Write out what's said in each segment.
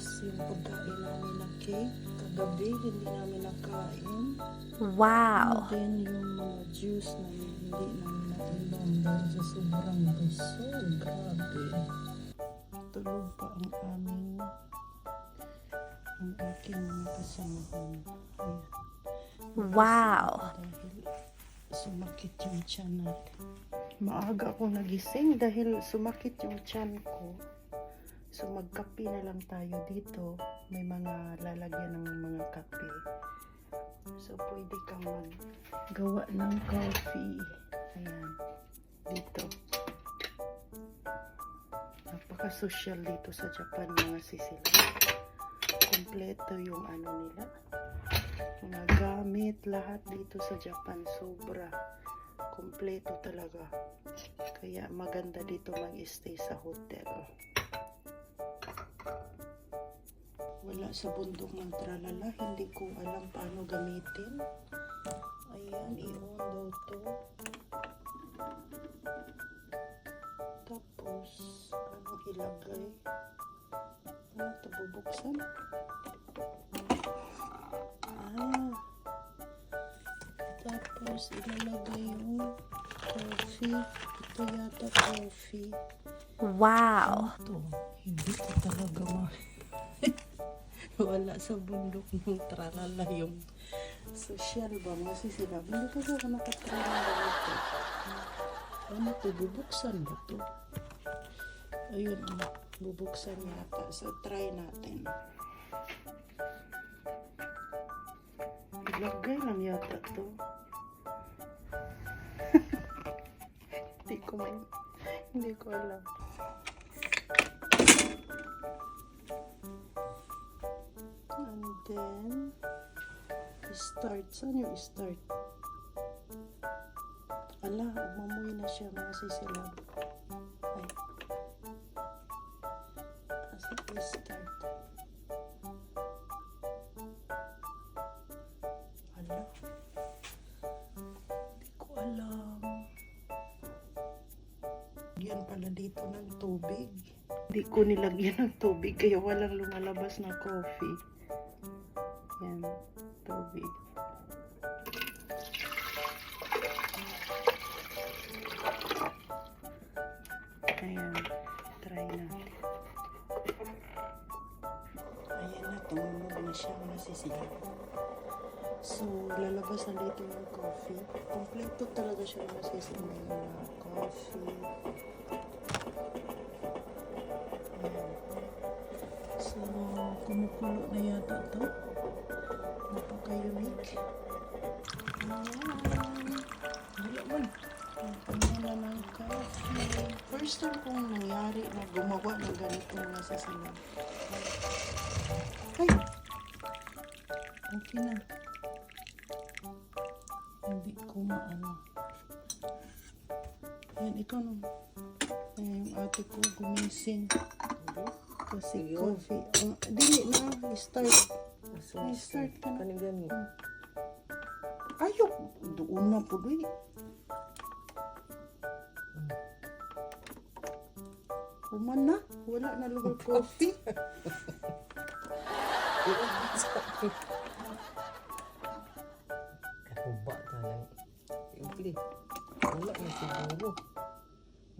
guys, yung pagkain namin ng cake. Kagabi, hindi namin nakain. Wow. And then yung mga juice na hindi namin nainom dahil sa sobrang busog. Grabe. Tulog pa ang aming ang aking mga kasamahan. Ayan. Wow. Dahil sumakit yung tiyan natin. Maaga ako nagising dahil sumakit yung tiyan ko. So magkape na lang tayo dito. May mga lalagyan ng mga kape. So pwede kang maggawa ng coffee. Ayan. Dito. Napaka-social dito sa Japan mga sisila. Kompleto yung ano nila mga gamit, lahat dito sa Japan, sobra. Kompleto talaga. Kaya maganda dito mag-stay sa hotel. Wala sa bundok ng tralala, hindi ko alam paano gamitin. Ayan, i-on daw to. Tapos, ano ilagay? Ano ito bubuksan? Ah. Tapos ilalagay yung coffee. Ito yata coffee. Wow. Ito, hindi ko talaga. Wala sa bundok ng tralala yung social ba? Kasi sila, hindi kasi ako nakatry ng ganito. Ano to? Bubuksan ba to? Ayun, oh, bubuksan yata. So, try natin. Ilagay lang yata to. hindi ko hindi ko alam. Then, start. Saan yung start? Ala, umamoy na siya mga sisilab. Ay. Asa start? Ala. Hindi ko alam. Yan pala dito ng tubig. Hindi ko nilagyan ng tubig kaya walang lumalabas na coffee. Yan, tubig. Ayan, try natin. Ayan na, tumunog na siya mga sisila. So, lalabas na dito yung coffee. Kompleto talaga siya. May mga coffee. Ayan. So, kumukulo na yata to. Napaka-unique. Ayan. Wala man. Pamula ng coffee. First time kong nangyari na gumawa ng ganito mga sisilaw. Ay! Okay na. Hindi ko maano. Yan, ikaw no. Ayan, yung ate ko gumising. Kasi coffee. Uh, dili na. Start. Start ka na. Kanigani. Ayok. Doon na po doy. Human na. Wala na lugar coffee. Kahuba ka lang. Hindi. Wala na siguro.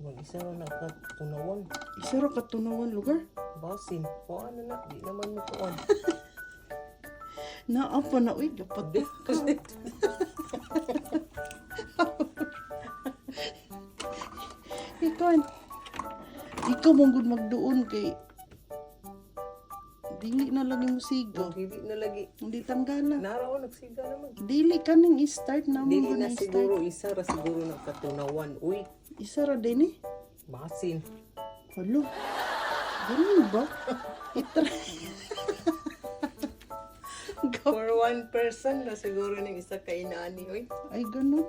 Mag-isa na nakatunawan. Isa ra katunawan lugar. Basin. O ano na. Di naman mo kuwan. Naapa na. Uy, dapat ka. Ikaw. Ikaw mong good magdoon kay Dili na lang yung sigo. Dili na lagi. Hindi tanggalan. Naraw nagsiga naman. Dili ka nang i-start na mo Dili na siguro isa ra siguro nakatunawan. Uy, Isa ra din eh. basin. Halo. Ganun ba? Itry. One person na siguro ng isa ka inaani. Uy. Ay, ganun.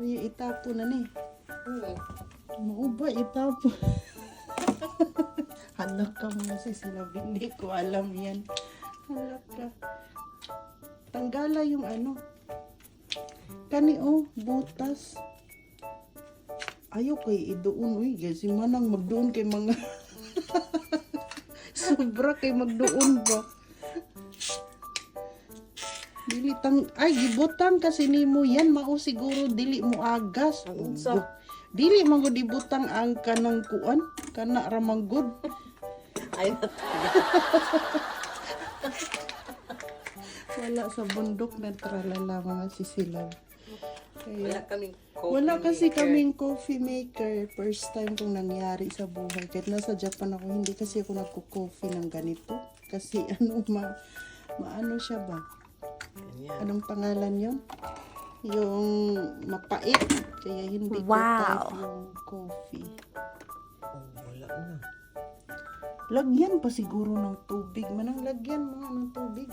Uy, itapo na ni. Hmm. Mao ba itapo? Halak ka mga sila. Hindi ko alam yan. Halak ka. Tanggala yung ano. Kani oh, butas. Ayaw kay idoon. Uy, kasi manang magdoon kay mga Sobra kay magdoon ba? Dili tang ay gibutang kasi nimo yan mao siguro dili mo agas. Ang unsa? Dili man gud ibutang ang kanang kuan kana ra man gud. Ay, Wala sa bundok na tralala mga sisilab. wala Kaya, kaming coffee wala kasi maker. kaming coffee maker. First time kong nangyari sa buhay. Kahit nasa Japan ako, hindi kasi ako nagko-coffee ng ganito. Kasi ano, ma, maano siya ba? Ganyan. Anong pangalan yon? Yung mapait. Kaya hindi ko Wow. type yung coffee. Oh, wala na. Lagyan pa siguro ng tubig. Manang lagyan mga ng tubig.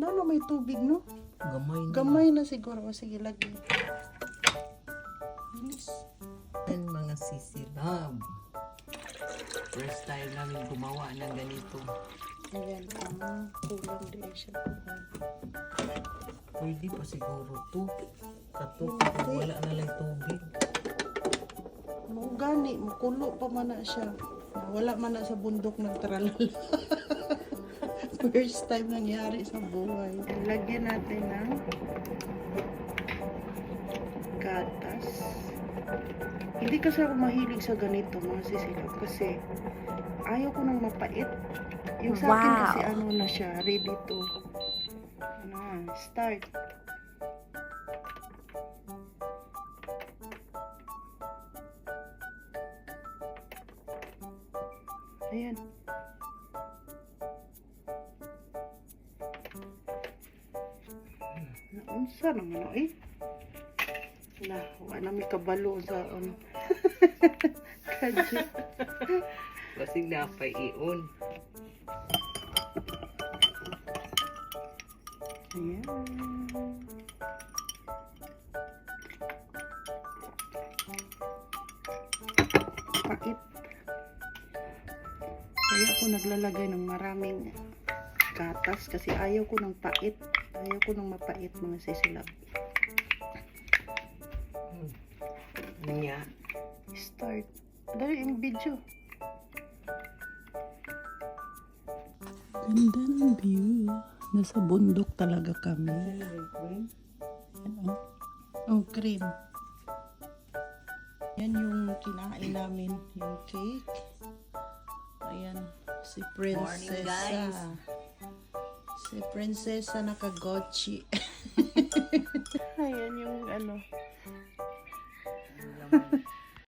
No, no, may tubig, no? Gamay na. Gamay na siguro. O, sige, lagyan. Bilis. Yan mga sisilab. First time namin gumawa ng ganito. Ayan, ah, kulang din siya. Pwede pa siguro to. Kato, wala na lang tubig. Mau gani, makulo pa man na siya. Wala man na sa bundok nagtralala. First time nangyari sa buhay. Lagyan natin ng Hindi kasi ako mahilig sa ganito mga sisilap kasi ayaw ko nang mapait. Yung sa akin Wow. kasi ano na siya, ready to na start. Ayan. Naunsa naman o eh. Na, wala mi kabalo sa um, kadyo. Kasi napay iyon. Ayan. Pait. Kaya ako naglalagay ng maraming gatas kasi ayaw ko ng pait. Ayaw ko ng mapait mga sisilab. Niya. Start. Dali yung video. Ganda ng view. Nasa bundok talaga kami. Yan, oh. Cream. Yan yung kinain namin, yung cake. Ayan, si Princessa. guys. Si Princessa nakagochi. Ayan yung ano.